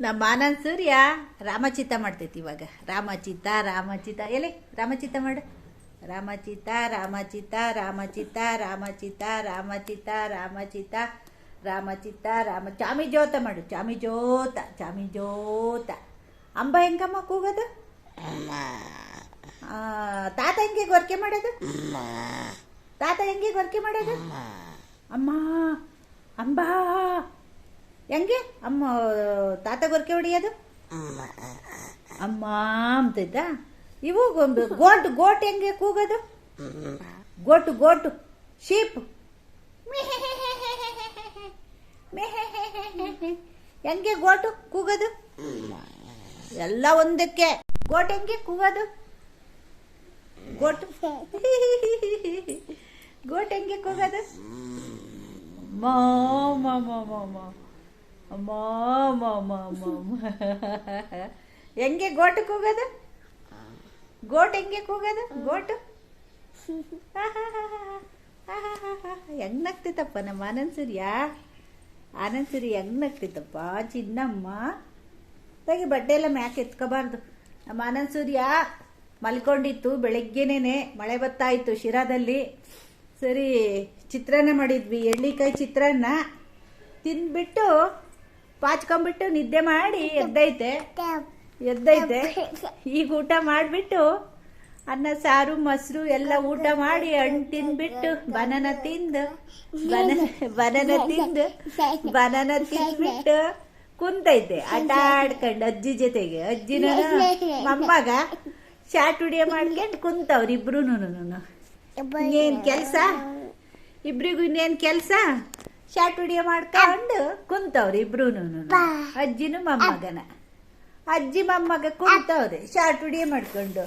ನಮ್ಮ ಆನಂದ್ ಸೂರ್ಯ ರಾಮಚಿತ್ತ ಮಾಡ್ತೈತಿ ಇವಾಗ. ರಾಮಚಿತ್ತ ರಾಮಚಿತ್ತ. ಎಲೆ ರಾಮಚಿತ್ತ ಮಾಡು. ರಾಮಚಿತ್ತ ರಾಮಚಿತ್ತ ರಾಮಚಿತ್ತ ರಾಮಚಿತ್ತ ರಾಮಚಿತ್ತ ರಾಮಚಿತ್ತ ರಾಮಚಿತ್ತ ರಾಮ ಚಾಮಿಜೋತ ಮಾಡು. ಚಾಮಿ ಜ್ಯೋತ ಚಾಮಿ ಜ್ಯೋತ ಅಂಬ ಹೆಂಗಮ್ಮ ಕೂಗೋದು? ತಾತ ಹೆಂಗೆ ಗೊರಕೆ ಮಾಡೋದು? ತಾತ ಹೆಂಗೆ ಗೊರಕೆ ಮಾಡೋದು? ಅಮ್ಮ ಅಂಬಾ. ಹೆಂಗೆ? ಅಮ್ಮ, ತಾತ ಗೊರ್ಕೆ ಹೊಡಿಯೋದು? ಅಮ್ಮ ಅಂತಿದ್ದ. ಇವು ಗೋಟ್ ಗೋಟ್ ಹೆಂಗೆ ಕೂಗೋದು? ಗೋಟು ಗೋಟು, ಶೀಪ್. ಹೆಂಗೆ ಗೋಟು ಕೂಗೋದು? ಎಲ್ಲ ಒಂದಕ್ಕೆ. ಗೋಟ್ ಹೆಂಗೆ ಕೂಗೋದು? ಗೋಟು. ಗೋಟ್ ಹೆಂಗೆ ಕೂಗೋದು? ಮಾ ಮಾ ಮಾ ಮಾ. ಮಾ ಮಾ ಮಾ ಮಾ ಮಾ ಮಾ. ಹೆಂಗೆ ಗೋಟು ಕೂಗೋದು ಗೋಟ್ ಹೆಂಗೆ ಕೂಗೋದು? ಗೋಟು? ಹೆಂಗ್ ನಗ್ತಿತ್ತಪ್ಪ ನಮ್ಮ ಆನಂದ್ ಸೂರ್ಯ? ಆನಂದ್ ಸೂರ್ಯ ಹೆಂಗ್ ನಗ್ತಿತ್ತಪ್ಪ? ಚಿನ್ನಮ್ಮ. ತಗಿ ಬಟ್ಟೆ ಎಲ್ಲ ಮ್ಯಾಕೆ ಎತ್ಕೋಬಾರ್ದು. ನಮ್ಮ ಆನಂದ್ ಸೂರ್ಯ ಮಲ್ಕೊಂಡಿತ್ತು ಬೆಳಗ್ಗೆನೇನೆ. ಮಳೆ ಬರ್ತಾ ಶಿರಾದಲ್ಲಿ. ಸರಿ, ಚಿತ್ರಾನ್ನ ಮಾಡಿದ್ವಿ. ಎಳ್ಳಿಕಾಯಿ ಚಿತ್ರಾನ್ನ. ತಿಂದ್ಬಿಟ್ಟು ಪಾಚ್ಕೊಂಬಿಟ್ಟು ನಿದ್ದೆ ಮಾಡಿ ಎದ್ದೈತೆ. ಎದ್ದೈತೆ. ಈಗ ಊಟ ಮಾಡಿಬಿಟ್ಟು ಅನ್ನ, ಸಾರು, ಮೊಸರು ಎಲ್ಲ ಊಟ ಮಾಡಿ ಹಣ್ಣು ತಿನ್ಬಿಟ್ಟು ಬನಾನ ತಿಂದು, ಬನ, ಬನಾನ ತಿಂದು, ಬನಾನ ತಿಂದ್ಬಿಟ್ಟು ಕುಂತೈತೆ. ಆಟ ಆಡ್ಕೊಂಡು ಅಜ್ಜಿ ಜೊತೆಗೆ. ಅಜ್ಜಿನ ಮಮ್ಮಗ ಶಾಟ್ ವಿಡಿಯೋ ಮಾಡ್ಕೊಂಡು ಕುಂತವ್ರು ಇಬ್ರು ಏನು ಕೆಲಸ? ಇಬ್ರಿಗೂ ಇನ್ನೇನು ಕೆಲಸ? ಶಾರ್ಟ್ ವಿಡಿಯೋ ಮಾಡ್ಕೊಂಡು ಕುಂತವ್ರಿ ಇಬ್ರು ಅಜ್ಜಿನೂ ಮೊಮ್ಮಗನ. ಅಜ್ಜಿ ಮೊಮ್ಮಗ ಕುಂತವ್ರೆ ಶಾರ್ಟ್ ವಿಡಿಯೋ ಮಾಡ್ಕೊಂಡು.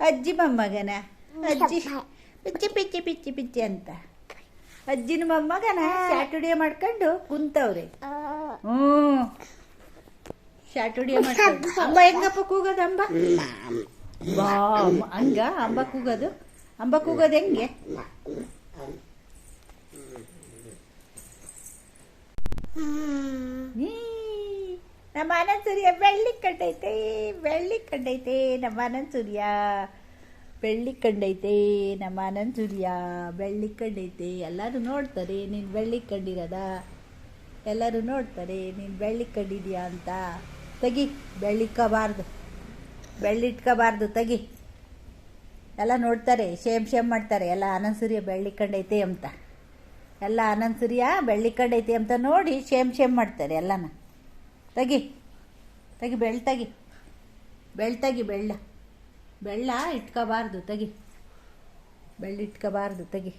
ಅಜ್ಜಿ ಮೊಮ್ಮಗನ. ಅಜ್ಜಿ ಪಿಚ್ಚಿ ಪಿಚ್ಚಿ ಪಿಚ್ಚಿ ಪಿಚ್ಚಿ ಅಂತ. ಅಜ್ಜಿನ ಮೊಮ್ಮಗನ ಶಾರ್ಟ್ ವಿಡಿಯೋ ಮಾಡ್ಕೊಂಡು ಕುಂತವ್ರೆ. ಹ್ಞೂ. ಶಾರ್ಟ್ ವಿಡಿಯೋ ಮಾಡ್ಕೊಂಡು. ಅಂಬ ಹೆಂಗಪ್ಪ ಕೂಗೋದು ಅಂಬ? ಬಾ. ಅಮ್ಮ- ಹಂಗ ಅಂಬ ಕೂಗೋದು. ಅಂಬ ಕೂಗೋದು ಹೆಂಗೆ? ನಮ್ಮ ಆನಂದ್ ಸೂರ್ಯ ಬೆಳ್ಳಿ ಕಂಡೈತೆ ಬೆಳ್ಳಿ ಕಂಡೈತೆ ನಮ್ಮ ಆನಂದ್ ಸೂರ್ಯ ಬೆಳ್ಳಿ ಕಂಡೈತೆ ನಮ್ಮ ಆನಂದ್ ಸೂರ್ಯ ಬೆಳ್ಳಿ ಕಂಡೈತೆ. ಎಲ್ಲರೂ ನೋಡ್ತಾರೆ, ನೀನು ಬೆಳ್ಳಿ ಕಂಡಿರೋದ. ಎಲ್ಲರೂ ನೋಡ್ತಾರೆ, ನೀನು ಬೆಳ್ಳಿ ಕಂಡಿದ್ಯಾ ಅಂತ. ತೆಗಿ ಬೆಳ್ಳಿಕ್ಕಬಾರ್ದು ಬೆಳ್ಳಿಟ್ಕೋಬಾರ್ದು ತೆಗಿ. ಎಲ್ಲ ನೋಡ್ತಾರೆ ಶೇಮ್ ಶೇಮ್ ಮಾಡ್ತಾರೆ. ಎಲ್ಲ ಆನಂದ್ ಸೂರ್ಯ ಬೆಳ್ಳಿ ಕಂಡೈತೆ ಅಂತ. ಎಲ್ಲ ಆನಂದ್ ಸೂರ್ಯ? ಬೆಳ್ಳಿ ಕಂಡೈತಿ ಅಂತ ನೋಡಿ ಶೇಮ್ ಶೇಮ್ ಮಾಡ್ತಾರೆ ಎಲ್ಲನ. ತೆಗಿ ತೆಗಿ ಬೆಳ್ ತೆಗಿ. ಬೆಳ್, ತಗಿ, ಬೆಳ್ಳ. ಬೆಳ್ಳ ಇಟ್ಕೋಬಾರ್ದು, ತೆಗಿ. ಬೆಳ್ಳಿ ಇಟ್ಕೋಬಾರ್ದು, ತೆಗಿ.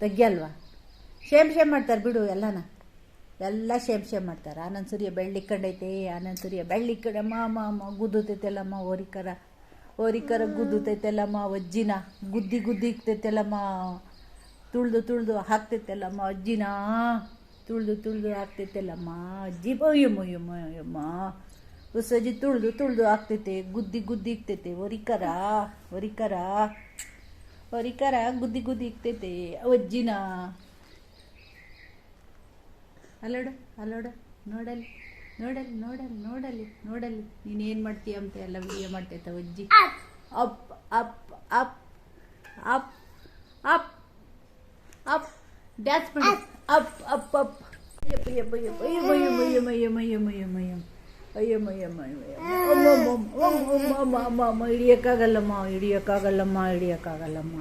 ತೆಗಿಯಲ್ವಾ ಶೇಮ್ ಶೇಮ್ ಮಾಡ್ತಾರೆ ಬಿಡು ಎಲ್ಲನ. ಎಲ್ಲ ಶೇಮ್ ಶೇಮ್ ಮಾಡ್ತಾರೆ. ಆನಂದ್ ಸೂರ್ಯ ಬೆಳ್ಳಿ ಕಂಡೈತೆ ಆನಂದ್ ಸೂರ್ಯ ಬೆಳ್ಳಿ ಕಡೆ ಅಮ್ಮ ಅಮ್ಮ ಗುದ್ದುತೈತೆಲ್ಲಮ್ಮ ಓರಿಕರ ಓರಿಕರ ಗುದ್ದುತೈತೆಲ್ಲಮ್ಮ ಒಜ್ಜಿನ ಗುದ್ದಿ ಗುದ್ದಿ ಇಕ್ತೈತೆಲ್ಲಮ್ಮ ತುಳ್ದು ತುಳಿದು ಹಾಕ್ತಿತ್ತಲ್ಲಮ್ಮ ಅಜ್ಜಿನ? ತುಳಿದು ತುಳಿದು ಹಾಕ್ತಿತ್ತಲ್ಲಮ್ಮ? ಅಜ್ಜಿ ಅಯ್ಯಮ್ಮ ಅಯ್ಯಮ್ಮ ಉಸಜ್ಜಿ ತುಳಿದು ತುಳಿದು ಹಾಕ್ತೈತೆ ಗುದ್ದಿ ಗುದ್ದಿ ಇಕ್ತೈತೆ ಒರಿಕರ ಒರಿಕರ ಒರಿಕರ ಗುದ್ದಿ ಗುದ್ದಿ ಇಕ್ತೈತೆ ಅಜ್ಜಿನ? ಅಲ್ಲೋಡ ಅಲ್ಲೋಡ. ನೋಡಲಿ ನೋಡಲಿ ನೋಡಲಿ ನೋಡಲಿ ನೋಡಲಿ ನೀನು ಏನು ಮಾಡ್ತೀಯ ಅಂತ ಎಲ್ಲ ವಿಡಿಯೋ ಮಾಡ್ತೈತೆ ಅಜ್ಜಿ. Up up up up up. Up dance ಮಾಡಿ ಅಪ್ ಅಪ್ ಅಪ್ ಅಮ್ಮ ಹಿಡಿಯೋಕ್ಕಾಗಲ್ಲಮ್ಮ ಹಿಡಿಯೋಕ್ಕಾಗಲ್ಲಮ್ಮ ಹಿಡಿಯೋಕ್ಕಾಗಲ್ಲಮ್ಮ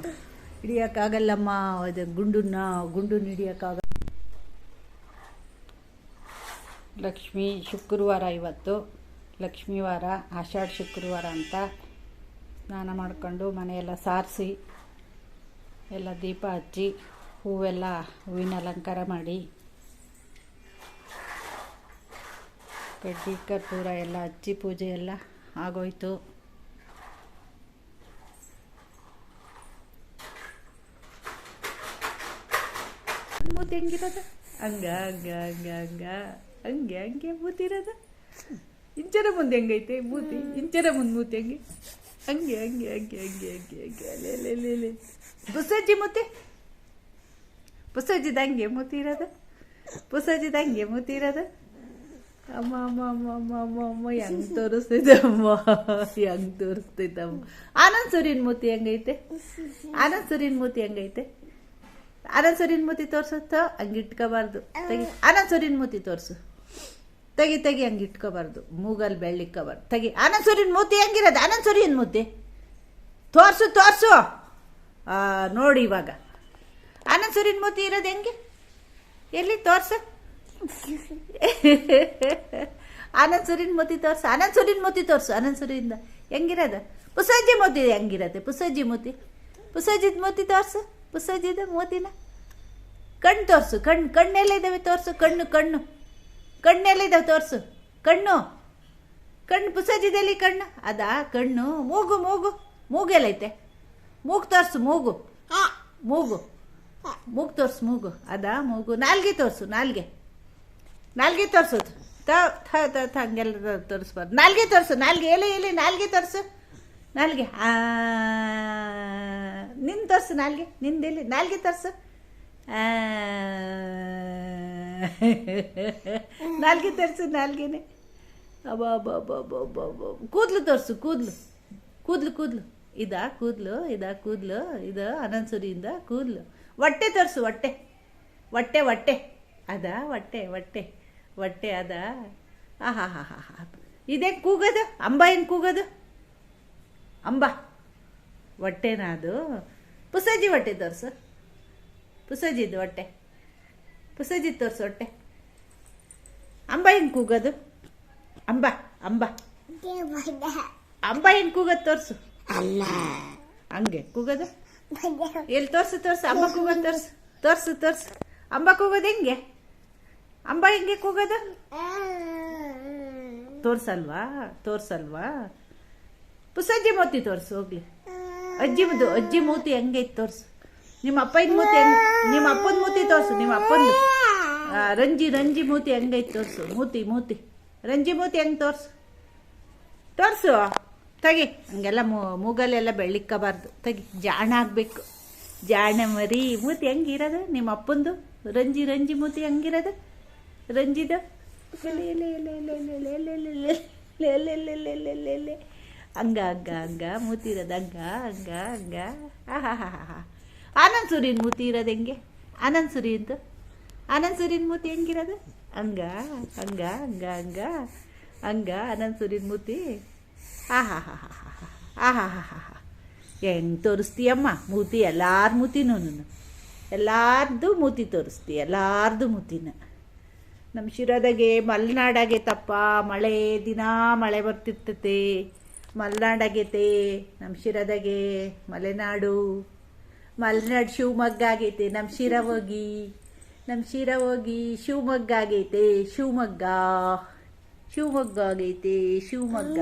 ಹಿಡಿಯೋಕ್ಕಾಗಲ್ಲಮ್ಮ ಅದು ಗುಂಡನ್ನ ಗುಂಡು ಹಿಡಿಯೋಕ್ಕಾಗಲ್ಲ ಲಕ್ಷ್ಮಿ ಶುಕ್ರವಾರ ಇವತ್ತು. ಲಕ್ಷ್ಮೀವಾರ ಆಷಾಢ ಶುಕ್ರವಾರ ಅಂತ ಸ್ನಾನ ಮಾಡಿಕೊಂಡು ಮನೆಯೆಲ್ಲ ಸಾರಿಸಿ ಎಲ್ಲ ದೀಪ ಹಚ್ಚಿ ಹೂವೆಲ್ಲ ಹೂವಿನ ಅಲಂಕಾರ ಮಾಡಿ ಕಡ್ಡಿ ಕರ್ಪೂರ ಎಲ್ಲ ಹಚ್ಚಿ ಪೂಜೆ ಎಲ್ಲ ಆಗೋಯ್ತು ಮೂತಿ ಹೆಂಗಿರೋದು ಹಂಗ ಹಂಗ ಹಂಗ ಹಂಗ ಹಂಗೆ ಹಂಗೆ ಮೂತಿ ಇರೋದು ಇಂಚರ ಮುಂದೆ ಹೆಂಗೈತೆ ಮೂತಿ ಇಂಚರ ಮುಂದೆ ಮೂತಿ ಹೆಂಗೆ ಹಂಗೆ ಹಂಗೆ ಹಂಗೆ ಹಂಗೆ ಹಂಗೆ ಹಂಗೆ ಹಂಗೆ ಅಲ್ಲೇ ಅಲ್ಲೇ ಬಸ್ಸಜ್ಜಿ ಬುಸಜ್ಜಿ ಬುಸಜ್ಜಿದ ಹಂಗೆ ಮೂತಿ ಇರೋದು ಬುಸಜ್ಜಿದ ಹಂಗೆ ಮೂತಿ ಅಮ್ಮ ಅಮ್ಮ ಅಮ್ಮ ಅಮ್ಮ ಅಮ್ಮ ಅಮ್ಮ, ಹೆಂಗ್ ತೋರಿಸ್ತಿದ್ದಮ್ಮ ಹೆಂಗ್ ತೋರಿಸ್ತಿದ್ದಮ್ಮ ಆನಂದ್ ಸೂರ್ಯನ್ ಮೂತಿ ಹೆಂಗೈತೆ? ಆನಂದ್ ಸೂರ್ಯನ್ ಮೂತಿ ಹೆಂಗೈತೆ? ಆನಂದ್ ಸೂರ್ಯನ್ ಮೂತಿ ತೋರ್ಸತ್ತ ಹಂಗೆ ಇಟ್ಕೋಬಾರ್ದು. ತೆಗಿ, ಆನಂದ್ ಸೂರ್ಯನ್ ಮೂತಿ ತೋರಿಸು. ತೆಗಿ ತೆಗಿ, ಹಂಗೆ ಇಟ್ಕೋಬಾರ್ದು. ಮೂಗಲ್ಲಿ ಬೆಳ್ಳಿಕ್ಕೋಬಾರ್ದು ತೆಗಿ, ಆನಂದ್ ಸೂರ್ಯನ್ ಮೂತಿ ಹೆಂಗಿರೋದು? ಆನಂದ್ ಸೂರ್ಯನ್ ಮೂತಿ. ತೋರ್ಸು ತೋರ್ಸು. ನೋಡಿ ಇವಾಗ. ಆನಂದ್ ಸೂರ್ಯನ್ ಮೂತಿ ಇರೋದು ಹೆಂಗೆ? ಎಲ್ಲಿ ತೋರ್ಸ? ಆನಂದ್ ಸೂರ್ಯನ ಮೋತಿ ತೋರ್ಸು ಆನಂದ್ ಸೂರ್ಯನ ಮೋತಿ ತೋರ್ಸು ಆನಂದ್ ಸೂರ್ಯಿಂದ ಹೆಂಗಿರೋದು? ಪುಸಜ್ಜಿ ಮೂತಿ ಹೆಂಗಿರತ್ತೆ ಪುಸಜ್ಜಿ ಮೂತಿ. ಪುಸಜ್ಜಿದ ಮೂತಿ ತೋರ್ಸು ಪುಸಜ್ಜಿದ ಮೂತಿನ. ಕಣ್ಣು ತೋರಿಸು ಕಣ್ಣು ಕಣ್ಣೆಲ್ಲ ಇದ್ದಾವೆ ತೋರ್ಸು ಕಣ್ಣು ಕಣ್ಣು. ಕಣ್ಣೆಲ್ಲ ಇದ್ದಾವೆ ತೋರ್ಸು ಕಣ್ಣು. ಕಣ್ಣು ಪುಸಜ್ಜಿದೆಲ್ಲಿ ಕಣ್ಣು? ಅದಾ ಕಣ್ಣು. ಮೂಗು ಮೂಗು. ಮೂಗೆಲ್ಲೈತೆ ಮೂಗು ತೋರ್ಸು ಮೂಗು. ಮೂಗು. ಮೂಗು ತೋರ್ಸು, ಮೂಗು. ಅದಾ, ಮೂಗು. ನಾಲ್ಗೆ ತೋರಿಸು, ನಾಲ್ಗೆ. ನಾಲ್ಗೆ ತೋರಿಸೋದು. ತ ಹಂಗೆಲ್ಲ ತೋರಿಸ್ಬಾರ್ದು. ನಾಲ್ಗೆ ತೋರಿಸು, ನಾಲ್ಗೆ. ಎಲೆ ಎಲೆ, ನಾಲ್ಗೆ ತೋರಿಸು. ನಾಲ್ಗೆ. ನಿನ್ ತೋರಿಸು ನಾಲ್ಗೆ. ನಿಂದೆಲ್ಲಿ ನಾಲ್ಗೆ ತೋರಿಸು. ನಾಲ್ಗೆ ತೋರಿಸು, ನಾಲ್ಗೆನೆ. ಕೂದಲು ತೋರಿಸು, ಕೂದ್ಲು. ಕೂದ್ಲು ಕೂದ್ಲು. ಇದಾ ಕೂದ್ಲು ಇದಾ, ಕೂದ್ಲು, ಇದು ಅನನ್ಸುರಿಯಿಂದ ಕೂದ್ಲು. ಹೊಟ್ಟೆ ತೋರಿಸು ಹೊಟ್ಟೆ. ಹೊಟ್ಟೆ ಹೊಟ್ಟೆ. ಅದಾ ಹೊಟ್ಟೆ ಹೊಟ್ಟೆ. ಹೊಟ್ಟೆ ಅದ. ಆಹಾ ಹಾ ಹಾ ಹಾ ಇದೇ ಕೂಗೋದು? ಅಂಬ ಏನು ಕೂಗೋದು? ಅಂಬ. ಹೊಟ್ಟೆನಾ ಅದು. ಪುಸಜಿ ಹೊಟ್ಟೆ ತೋರಿಸು. ಪುಸಜ್ಜಿದ್ದು ಹೊಟ್ಟೆ. ಪುಸಜಿ ತೋರಿಸು ಹೊಟ್ಟೆ. ಅಂಬ ಹೆಂಗೆ ಕೂಗೋದು? ಅಂಬ ಅಂಬ. ಅಂಬ ಹೆಂಗೆ ಕೂಗೋದು? ತೋರಿಸು. ಹಂಗೆ ಕೂಗೋದು? ಎಲ್ಲಿ ತೋರ್ಸು ತೋರ್ಸು ಅಂಬ ಕೂಗೋದು ತೋರ್ಸು. ತೋರ್ಸು ತೋರ್ಸು. ಅಂಬ ಕೂಗೋದು ಹೆಂಗೆ? ಅಂಬ ಹೆಂಗೆ ಕೂಗೋದು? ತೋರ್ಸಲ್ವಾ? ತೋರ್ಸಲ್ವಾ? ಪುಸಜ್ಜಿ ಮೂತಿ ತೋರ್ಸು, ಹೋಗ್ಲಿ. ಅಜ್ಜಿ ಮುದ್ದು, ಅಜ್ಜಿ ಮೂತಿ ಹೆಂಗೆ ಇತ್ತು ತೋರ್ಸು. ನಿಮ್ಮ ಅಪ್ಪನ ಮೂತಿ ನಿಮ್ಮ ಅಪ್ಪನ ಮೂತಿ ತೋರ್ಸು, ನಿಮ್ಮ ಅಪ್ಪನ ರಂಜಿ ರಂಜಿ ಮೂತಿ ಹೆಂಗೈತೆ ತೋರ್ಸು. ಮೂತಿ ಮೂತಿ. ರಂಜಿ ಮೂತಿ ಹೆಂಗೆ ತೋರ್ಸು? ತೋರ್ಸು. ತಗಿ ಹಂಗೆಲ್ಲ ಮೂಗಲೆಲ್ಲ ಬೆಳ್ಳಿಕ್ಕಬಾರ್ದು ತಗಿ ಜಾಣ ಆಗಬೇಕು ಜಾಣ ಮರಿ ಮೂತಿ ಹೆಂಗಿರೋದು ನಿಮ್ಮ ಅಪ್ಪಂದು ರಂಜಿ ರಂಜಿ ಮೂತಿ ಹೆಂಗಿರೋದು ರಂಜಿದು ಹಂಗ ಹಂಗ ಹಂಗ ಮೂತಿ ಇರೋದು ಹಂಗ ಹಂಗ ಹಂಗ ಹಾ ಹಾ ಹಾ ಹಾ ಆನಂದ್ ಸೂರ್ಯನ ಮೂತಿ ಇರೋದು ಹೆಂಗೆ ಆನಂದ್ ಸೂರ್ಯಂದು ಆನಂದ್ ಸೂರ್ಯನ ಮೂತಿ ಹೆಂಗಿರೋದು ಹಂಗ ಹಂಗ ಹಂಗ ಹಂಗ ಹಂಗ ಆನಂದ್ ಸೂರ್ಯನ ಮೂತಿ ಆ ಹಾ ಹಾ ಹಾ ಹಾ ಹಾ ಹಾ ಹಾ ಹಾ ಹೆಂಗೆ ತೋರಿಸ್ತೀಯಮ್ಮ ಮೂತಿ ಎಲ್ಲಾರ ಮೂತಿನೂ ಎಲ್ಲಾರ್ದು ಮೂತಿ ತೋರಿಸ್ತಿ ಎಲ್ಲಾರ್ದು ಮೂತಿನ ನಮ್ಮ ಶಿರದಾಗೆ ಮಲೆನಾಡಾಗೆ ತಪ್ಪ ಮಳೆ ದಿನ ಮಳೆ ಬರ್ತಿರ್ತತೆ. ಮಲೆನಾಡಾಗೈತೆ ನಮ್ಮ ಶಿರದಾಗೆ ಮಲೆನಾಡು. ಮಲೆನಾಡು ಶಿವಮೊಗ್ಗ ಆಗೈತೆ ನಮ್ಮ ಶಿರ ಹೋಗಿ. ನಮ್ಮ ಶಿರ ಹೋಗಿ ಶಿವಮೊಗ್ಗ ಆಗೈತೆ ಶಿವಮೊಗ್ಗ. ಶಿವಮೊಗ್ಗ ಆಗೈತೆ ಶಿವಮೊಗ್ಗ.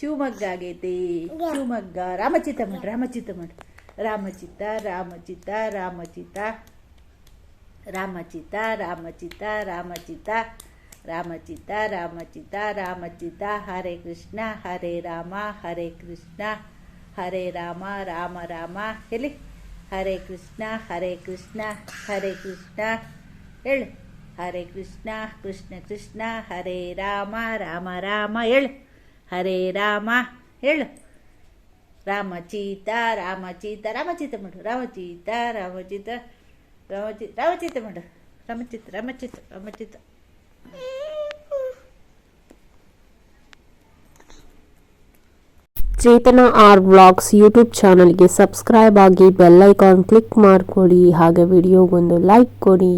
ಶಿವಮೊಗ್ಗ ಆಗೈತಿ. ಶಿವಮೊಗ್ಗ. ರಾಮಚಿತ್ತ ಮಾಡಿ ರಾಮಚಿತ್ತ ಮಾಡಿ ರಾಮಚಿತ್ತ ರಾಮಚಿತ್ತ ರಾಮಚಿತ್ತ ರಾಮಚಿತ ರಾಮಚಿತ ರಾಮಚಿತ. ರಾಮಚಿತ್ತ ರಾಮಚಿತ ರಾಮಚಿತ. ಹರೇ ಕೃಷ್ಣ ಹರೇ ರಾಮ ಹರೇ ಕೃಷ್ಣ. ಹರೇ ರಾಮ ರಾಮ ರಾಮ. ಹೇಳಿ. ಹರೇ ಕೃಷ್ಣ ಹರೇ ಕೃಷ್ಣ ಹರೇ ಕೃಷ್ಣ. ಹೇಳು. ಹರೇ ಕೃಷ್ಣ ಕೃಷ್ಣ ಕೃಷ್ಣ. ಹರೇ ರಾಮ ರಾಮ ರಾಮ. ಹೇಳು. ಹರೇ ರಾಮ. ಹೇಳು. ರಾಮಚೀತ ರಾಮಚೀತ ರಾಮಚೀತ ಮಾಡು. ರಾಮಚೀತ ರಾಮಚೀತ ರಾಮಚಿ ಚೀತ ಮಾಡು. ರಾಮಚಿತ್ತ ರಾಮಚಿತ್ತ ರಾಮಚಿತ್ತ ಚೇತನ ಆರ್ ಬ್ಲಾಗ್ಸ್ ಯೂಟ್ಯೂಬ್ ಚಾನಲ್ಗೆ ಸಬ್ಸ್ಕ್ರೈಬ್ ಆಗಿ ಬೆಲ್ ಐಕಾನ್ ಕ್ಲಿಕ್ ಮಾಡಿಕೊಡಿ. ಹಾಗೆ ವಿಡಿಯೋಗೊಂದು ಲೈಕ್ ಕೊಡಿ.